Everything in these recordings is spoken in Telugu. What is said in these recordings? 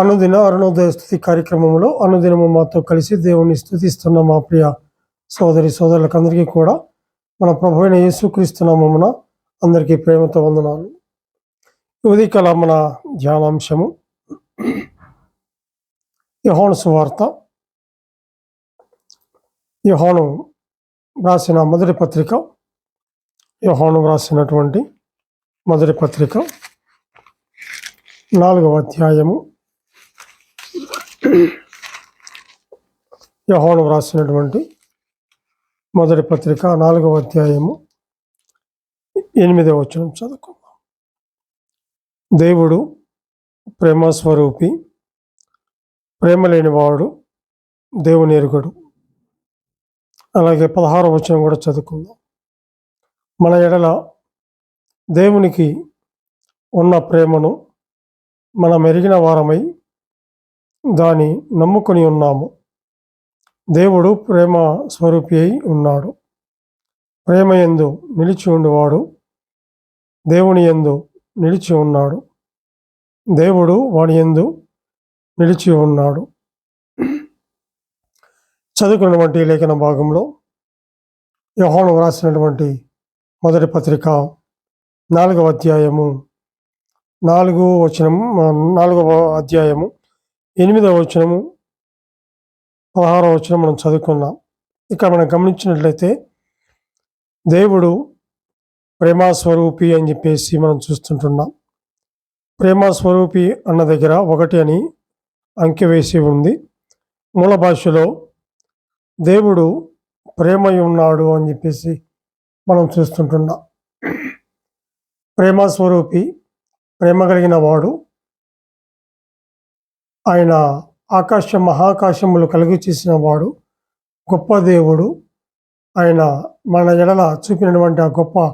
అనుదిన అరుణోదయ స్థుతి కార్యక్రమంలో అనుదినము మాతో కలిసి దేవుని స్థుతిస్తున్న మా ప్రియ సోదరి సోదరులకందరికీ కూడా మన ప్రభు అయిన యేసుక్రీస్తు అందరికీ ప్రేమతో వందనాలు. ఈ ఉదయకాల మన ధ్యానాంశము. యహోను సువార్త. యహోను రాసిన మొదటి పత్రిక. యహోను రాసినటువంటి మొదటి పత్రిక. నాలుగవ అధ్యాయము. యహోను వ్రాసినటువంటి మొదటి పత్రిక నాలుగవ అధ్యాయము ఎనిమిదవ వచనం చదువుకుందాం. దేవుడు ప్రేమ స్వరూపి ప్రేమ లేనివాడు దేవుని ఎరుగడు. అలాగే పదహారవ వచనం కూడా చదువుకుందాం. మన ఎడల దేవునికి ఉన్న ప్రేమను మనం ఎరిగిన వారమై దాని నమ్ముకొని ఉన్నాము. దేవుడు ప్రేమ స్వరూపి అయి ఉన్నాడు. ప్రేమ ఎందు నిలిచి ఉండువాడు. దేవుని ఎందు నిలిచి ఉన్నాడు. దేవుడు వాడి ఎందు నిలిచి ఉన్నాడు. చదువుకున్నటువంటి లేఖన భాగంలో యోహాను వ్రాసినటువంటి మొదటి పత్రిక నాలుగవ అధ్యాయము నాలుగు వచనం నాలుగవ అధ్యాయము ఎనిమిదవ వచనము పదహారవ వచనం మనం చదువుకున్నాం ఇక్కడ మనం గమనించినట్లయితే దేవుడు ప్రేమ స్వరూపి అని చెప్పేసి మనం చూస్తుంటున్నాం. ప్రేమ స్వరూపి అన్న దగ్గర ఒకటి అని అంకె వేసి ఉంది. మూల భాషలో దేవుడు ప్రేమై ఉన్నాడు అని చెప్పేసి మనం చూస్తుంటున్నాం. ప్రేమ స్వరూపి ప్రేమ కలిగిన వాడు ఆయన ఆకాశ మహాకాశములు కలిగి చేసిన వాడు గొప్ప దేవుడు. ఆయన మన ఎడల చూపినటువంటి ఆ గొప్ప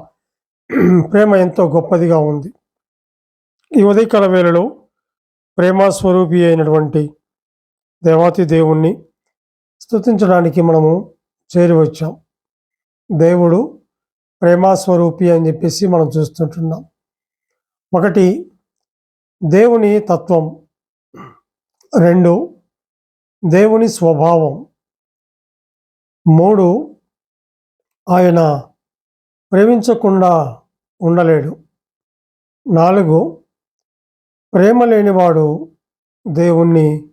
ప్రేమ ఎంతో గొప్పదిగా ఉంది. ఈ ఉదయకాల వేళలో ప్రేమస్వరూపి అయినటువంటి దేవాతి దేవుణ్ణి స్తుతించడానికి మనము చేరి వచ్చాం. దేవుడు ప్రేమస్వరూపి అని చెప్పేసి మనం చూస్తుంటున్నాం. ఒకటి దేవుని తత్వం. రెండు దేవుని స్వభావం. మూడు ఆయన ప్రేమించకుండా ఉండలేడు. నాలుగు ప్రేమ లేనివాడు దేవుణ్ణి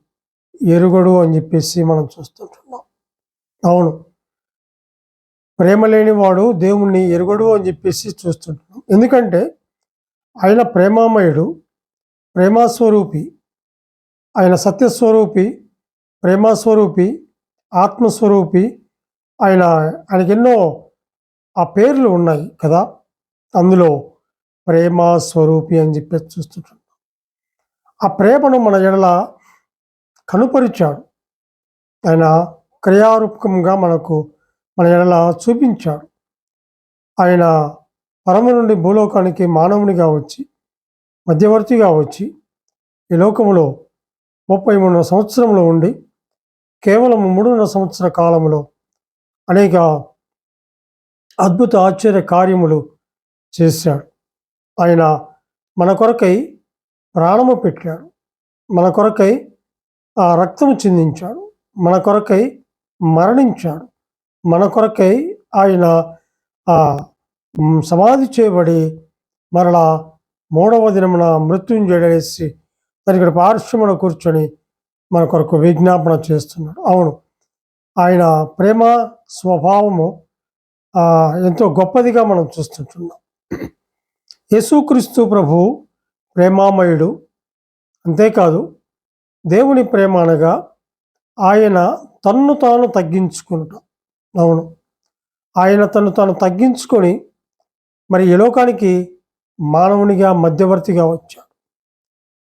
ఎరుగడు అని చెప్పేసి మనం చూస్తుంటున్నాం. అవును. ప్రేమ లేనివాడు దేవుణ్ణి ఎరుగడు అని చెప్పేసి చూస్తుంటున్నాం. ఎందుకంటే ఆయన ప్రేమామయుడు ప్రేమాస్వరూపి. ఆయన సత్యస్వరూపి ప్రేమస్వరూపి ఆత్మస్వరూపి ఆయన ఆయనకి ఎన్నో ఆ పేర్లు ఉన్నాయి కదా. అందులో ప్రేమ స్వరూపి అని చెప్పి చూస్తుంటున్నాం ఆ ప్రేమను మన ఎడల కనుపరిచాడు. ఆయన క్రియారూపకంగా మనకు మన ఎడల చూపించాడు. ఆయన పరమ నుండి భూలోకానికి మానవునిగా వచ్చి మధ్యవర్తిగా వచ్చి ఈ లోకములో ముప్పై మూడున్నర సంవత్సరంలో ఉండి కేవలం మూడున్నర సంవత్సర కాలంలో అనేక అద్భుత ఆశ్చర్య కార్యములు చేశాడు. ఆయన మన కొరకై ప్రాణము పెట్టాడు. మన కొరకై ఆ రక్తము చిందించాడు. మన కొరకై మరణించాడు. మన కొరకై ఆయన సమాధి చేయబడి మరలా మూడవ దినమున మృత్యుంజడేసి తన ఇక్కడ పార్శ్వమున కూర్చొని మన కొరకు విజ్ఞాపన చేస్తున్నాడు. అవును ఆయన ప్రేమ స్వభావము ఎంతో గొప్పదిగా మనం చూస్తుంటున్నాం. యేసుక్రీస్తు ప్రభు ప్రేమామయుడు. అంతేకాదు దేవుని ప్రేమ అనగా ఆయన తన్ను తాను తగ్గించుకుంటాం అవును ఆయన తను తాను తగ్గించుకొని మరి ఈ లోకానికి మానవునిగా మధ్యవర్తిగా వచ్చాడు.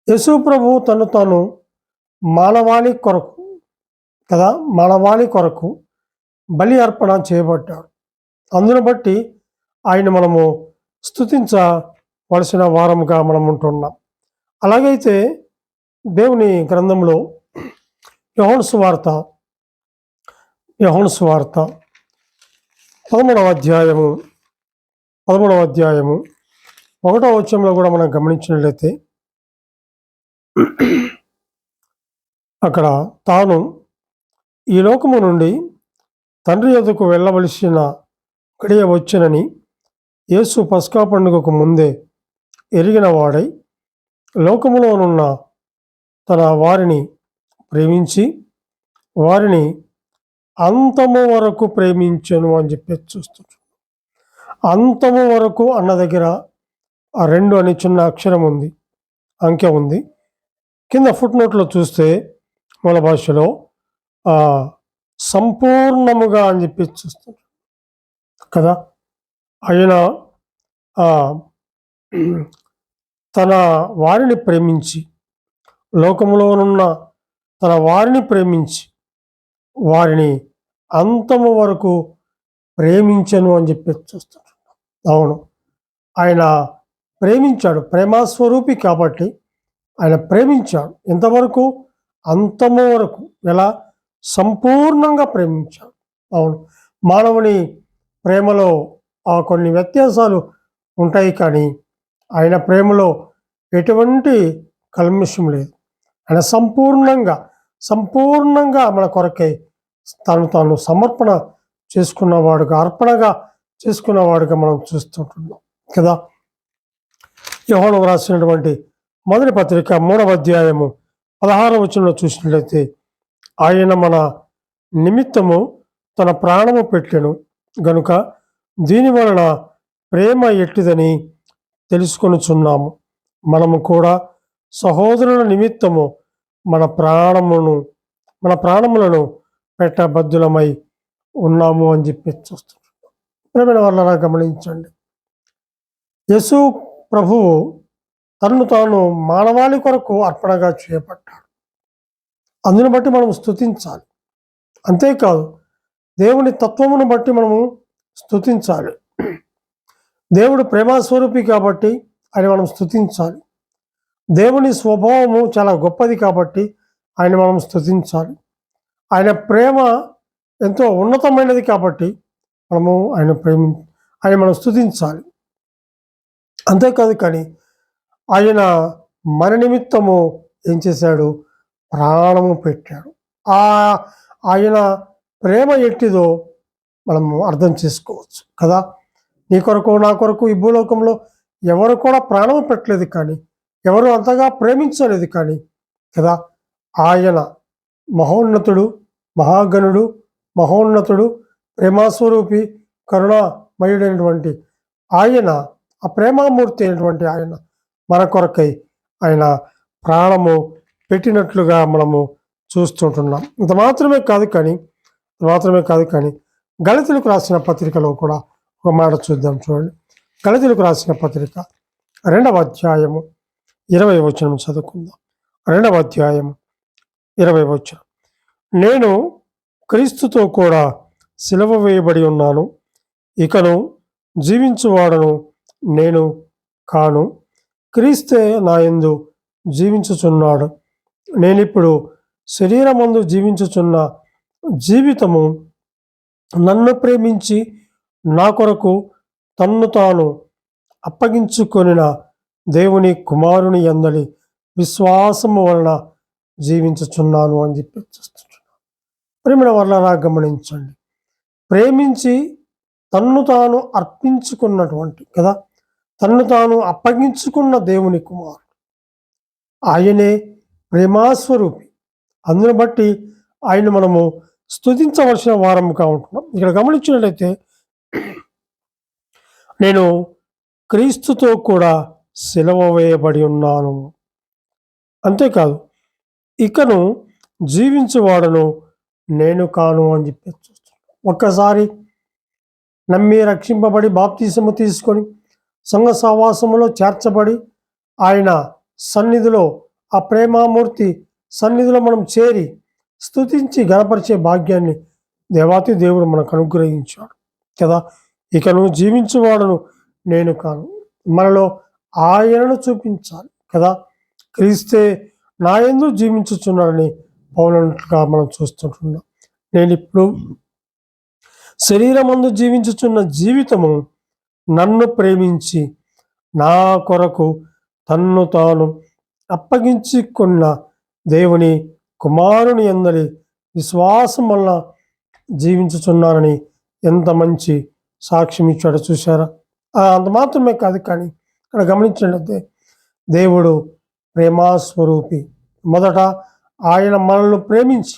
యేసు ప్రభు తను తాను మానవాళి కొరకు కదా మానవాళి కొరకు బలి అర్పణ చేయబడ్డాడు. అందును బట్టి ఆయన మనము స్తుతించవలసిన వారముగా మనం ఉంటున్నాం. అలాగైతే దేవుని గ్రంథంలో యహోను వార్త యహోను వార్త పదమూడవ అధ్యాయము పదమూడవ అధ్యాయము ఒకటో వచ్చంలో కూడా మనం గమనించినట్లయితే అక్కడ తాను ఈ లోకము నుండి తండ్రి ఎదుకు వెళ్ళవలసిన గడియ వచ్చునని యేసు పస్కా పండుగకు ముందే ఎరిగిన వాడై లోకములోనున్న తన వారిని ప్రేమించి వారిని అంతము వరకు ప్రేమించను అని చెప్పి చూస్తున్నాడు. అంతము వరకు అన్న దగ్గర ఆ రెండు అని చిన్న అక్షరం ఉంది అంకె ఉంది. కింద ఫుట్ నోట్లో చూస్తే మూల భాషలో సంపూర్ణముగా అని చెప్పి చూస్తున్నాడు కదా? ఆయన తన వారిని ప్రేమించి లోకములోనున్న తన వారిని ప్రేమించి వారిని అంతము వరకు ప్రేమించను అని చెప్పి చూస్తాడు అవును. ఆయన ప్రేమించాడు ప్రేమస్వరూపి కాబట్టి ఆయన ప్రేమించాడు. ఎంతవరకు అంతము వరకు ఎలా సంపూర్ణంగా ప్రేమించాడు. అవును. మానవుని ప్రేమలో ఆ కొన్ని వ్యత్యాసాలు ఉంటాయి కానీ ఆయన ప్రేమలో ఎటువంటి కల్మిషం లేదు. ఆయన సంపూర్ణంగా సంపూర్ణంగా మన కొరకై తను తాను సమర్పణ చేసుకున్నవాడుగా అర్పణగా చేసుకున్నవాడుగా మనం చూస్తుంటున్నాం. కదా? యోహనం రాసినటువంటి మొదటి పత్రిక మూడవ అధ్యాయము పదహారవ వచనంలో చూసినట్లయితే ఆయన మన నిమిత్తము తన ప్రాణము పెట్టెను. గనుక దీని వలన ప్రేమ ఎట్టిదని తెలుసుకొనుచున్నాము. మనము కూడా సహోదరుల నిమిత్తము మన ప్రాణమును మన ప్రాణములను పెట్టబద్దులమై ఉన్నాము అని చెప్పి చూస్తున్నాం. ప్రేమైన వాళ్ళ గమనించండి. యేసు ప్రభువు తనను తాను మానవాళి కొరకు అర్పణగా చేపట్టాడు. అందుని బట్టి మనం స్థుతించాలి అంతేకాదు దేవుని తత్వమును బట్టి మనము స్థుతించాలి దేవుడు ప్రేమస్వరూపి కాబట్టి ఆయన మనం స్థుతించాలి దేవుని స్వభావము చాలా గొప్పది కాబట్టి ఆయన మనం స్థుతించాలి ఆయన ప్రేమ ఎంతో ఉన్నతమైనది కాబట్టి మనము ఆయన ప్రేమి ఆయన మనం స్థుతించాలి అంతేకాదు కానీ ఆయన మన నిమిత్తము ఏం చేశాడు? ప్రాణము పెట్టాడు. ఆ ఆయన ప్రేమ ఎట్టిదో మనము అర్థం చేసుకోవచ్చు కదా? నీ కొరకు నా కొరకు ఈ భూలోకంలో ఎవరు కూడా ప్రాణం పెట్టలేదు కానీ ఎవరు అంతగా ప్రేమించలేదు కానీ కదా? ఆయన మహోన్నతుడు మహాగణుడు మహోన్నతుడు ప్రేమాస్వరూపి కరుణామయుడైనటువంటి ఆయన ఆ ప్రేమామూర్తి అయినటువంటి ఆయన మన కొరకై ఆయన ప్రాణము పెట్టినట్లుగా మనము చూస్తుంటున్నాం. ఇంత మాత్రమే కాదు కానీ మాత్రమే కాదు కానీ గళితులకు రాసిన పత్రికలో కూడా ఒక మాట చూద్దాం చూడండి. గళితులకు రాసిన పత్రిక రెండవ అధ్యాయము ఇరవై వచనం చదువుకుందాం. రెండవ అధ్యాయము ఇరవై వచనం. నేను క్రీస్తుతో కూడా సిలవ వేయబడి ఉన్నాను. ఇకను జీవించువాడను నేను కాను. క్రీస్తే నా యందు జీవించుచున్నాడు. నేనిప్పుడు శరీరమందు జీవించుచున్న జీవితము నన్ను ప్రేమించి నా కొరకు తన్ను తాను అప్పగించుకొనిన దేవుని కుమారుని అందలి విశ్వాసము వలన జీవించుచున్నాను అని చెప్పి చూస్తున్నాను. ప్రేమిన వలన గమనించండి. ప్రేమించి తన్ను తాను అర్పించుకున్నటువంటి కదా తన్ను తాను అప్పగించుకున్న దేవుని కుమారుడు. ఆయనే ప్రేమాస్వరూపి. అందును బట్టి ఆయన మనము స్తుతించవలసిన వారముగా ఉంటున్నాం. ఇక్కడ గమనించినట్లయితే నేను క్రీస్తుతో కూడా సెలవు వేయబడి ఉన్నాను. అంతేకాదు ఇకను జీవించువాడను నేను కాను అని చెప్పి చూస్తున్నాను ఒక్కసారి నమ్మి రక్షింపబడి బాప్తీసము తీసుకొని సంఘ సహవాసములో చేర్చబడి ఆయన సన్నిధిలో ఆ ప్రేమామూర్తి సన్నిధిలో మనం చేరి స్తుతించి గణపరిచే భాగ్యాన్ని దేవాతి దేవుడు మనకు అనుగ్రహించాడు. కదా? ఇకను జీవించువాడను నేను కాను. మనలో ఆయనను చూపించాలి. కదా? క్రీస్తే నా ఎందు జీవించుచున్నాడని పౌనట్టుగా మనం చూస్తుంటున్నాం. నేను ఇప్పుడు శరీరమందు జీవించుచున్న జీవితము నన్ను ప్రేమించి నా కొరకు తన్ను తాను అప్పగించుకున్న దేవుని కుమారుని ఎందరి విశ్వాసం వల్ల జీవించుచున్నానని ఎంత మంచి సాక్ష్యం ఇచ్చాడో చూశారా? అంత మాత్రమే కాదు కానీ ఇక్కడ గమనించినట్లయితే దేవుడు ప్రేమాస్వరూపి. మొదట ఆయన మనల్ని ప్రేమించి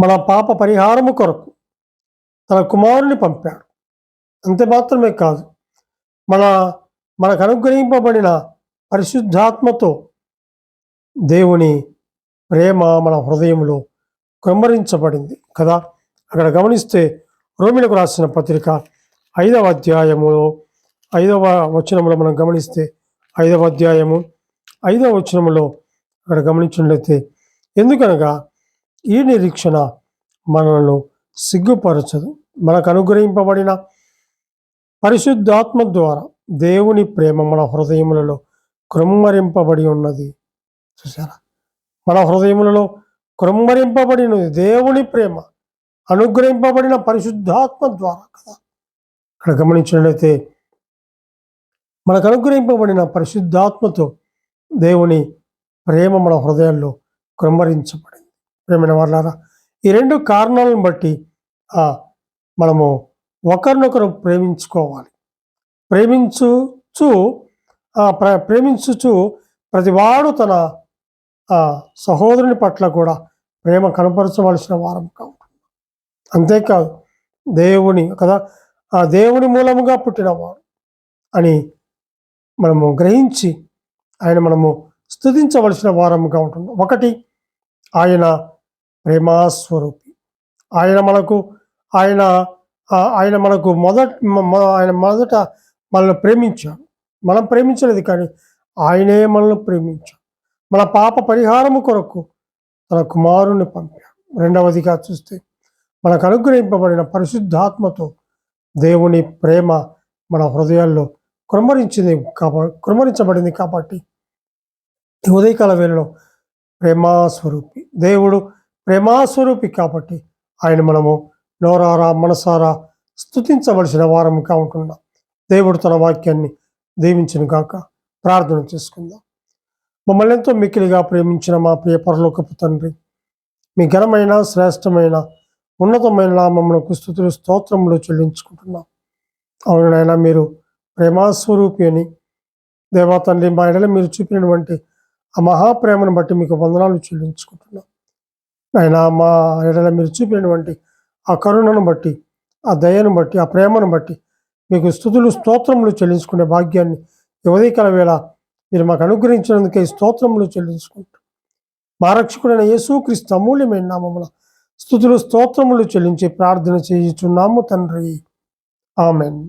మన పాప పరిహారము కొరకు తన కుమారుని పంపాడు. అంతే మాత్రమే కాదు. మన మనకు అనుగ్రహింపబడిన పరిశుద్ధాత్మతో దేవుని ప్రేమ మన హృదయంలో కుమ్మరించబడింది కదా? అక్కడ గమనిస్తే రోమిలకు రాసిన పత్రిక ఐదవ అధ్యాయములో ఐదవ వచనములో మనం గమనిస్తే ఐదవ అధ్యాయము ఐదవ వచనములో అక్కడ గమనించినట్లయితే ఎందుకనగా ఈ నిరీక్షణ మనలను సిగ్గుపరచదు. మనకు అనుగ్రహింపబడిన పరిశుద్ధాత్మ ద్వారా దేవుని ప్రేమ మన హృదయములలో కృమ్మరింపబడి ఉన్నది. చూసారా మన హృదయములలో కృమ్మరింపబడినది దేవుని ప్రేమ అనుగ్రహింపబడిన పరిశుద్ధాత్మ ద్వారా కదా. ఇక్కడ గమనించినట్లయితే మనకు అనుగ్రహింపబడిన పరిశుద్ధాత్మతో దేవుని ప్రేమ మన హృదయాల్లో కృమ్మరించబడింది ప్రేమైన వాళ్ళారా ఈ రెండు కారణాలను బట్టి ఆ, మనము ఒకరినొకరు ప్రేమించుకోవాలి. ప్రేమించుచు ప్ర ప్రేమించుచు ప్రతివాడు తన ఆ, సహోదరుని పట్ల కూడా ప్రేమ కనపరచవలసిన వారం కావు అంతేకాదు దేవుని కదా ఆ దేవుని మూలముగా పుట్టినవాడు అని మనము గ్రహించి ఆయన మనము స్తుతించవలసిన వారముగా ఉంటుంది. ఒకటి ఆయన ప్రేమాస్వరూపి ఆయన మనకు ఆయన ఆయన మనకు మొదట ఆయన మొదట మనల్ని ప్రేమించాడు. మనం ప్రేమించలేదు కానీ ఆయనే మనల్ని ప్రేమించాడు. మన పాప పరిహారము కొరకు తన కుమారుణ్ణి పంపాడు. రెండవదిగా చూస్తే మనకు అనుగ్రహింపబడిన పరిశుద్ధాత్మతో దేవుని ప్రేమ మన హృదయాల్లో కృమరించింది కాబ కృమరించబడింది కాబట్టి ఉదయకాల వేళలో ప్రేమాస్వరూపి దేవుడు ప్రేమాస్వరూపి కాబట్టి ఆయన మనము నోరారా మనసారా స్తుతించవలసిన వారముగా ఉంటున్నాం దేవుడు తన వాక్యాన్ని దీవించిన గాక ప్రార్థన చేసుకుందాం. మమ్మల్ని ఎంతో మిక్కిలిగా ప్రేమించిన మా ప్రియ పరలోకపు తండ్రి మీ ఘనమైన శ్రేష్టమైన ఉన్నతమైన మమ్మల్ని స్థుతులు స్తోత్రములు చెల్లించుకుంటున్నాం. అవును నాయన మీరు ప్రేమాస్వరూపి అని దేవా తండ్రి మా ఎడల మీరు చూపినటువంటి ఆ మహాప్రేమను బట్టి మీకు వందనాలు చెల్లించుకుంటున్నాం. ఆయన మా ఎడల మీరు చూపినటువంటి ఆ కరుణను బట్టి ఆ దయను బట్టి ఆ ప్రేమను బట్టి మీకు స్థుతులు స్తోత్రములు చెల్లించుకునే భాగ్యాన్ని ఈ ఉదయకాల వేళ మీరు మాకు అనుగ్రహించినందుకే స్తోత్రములు చెల్లించుకుంటాం. మా రక్షకుడైన యేసుక్రీస్తు అమూల్యమైన నామముల స్థుతులు స్తోత్రములు చెల్లించి ప్రార్థన చేయుచున్నాము తండ్రి. ఆమెన్.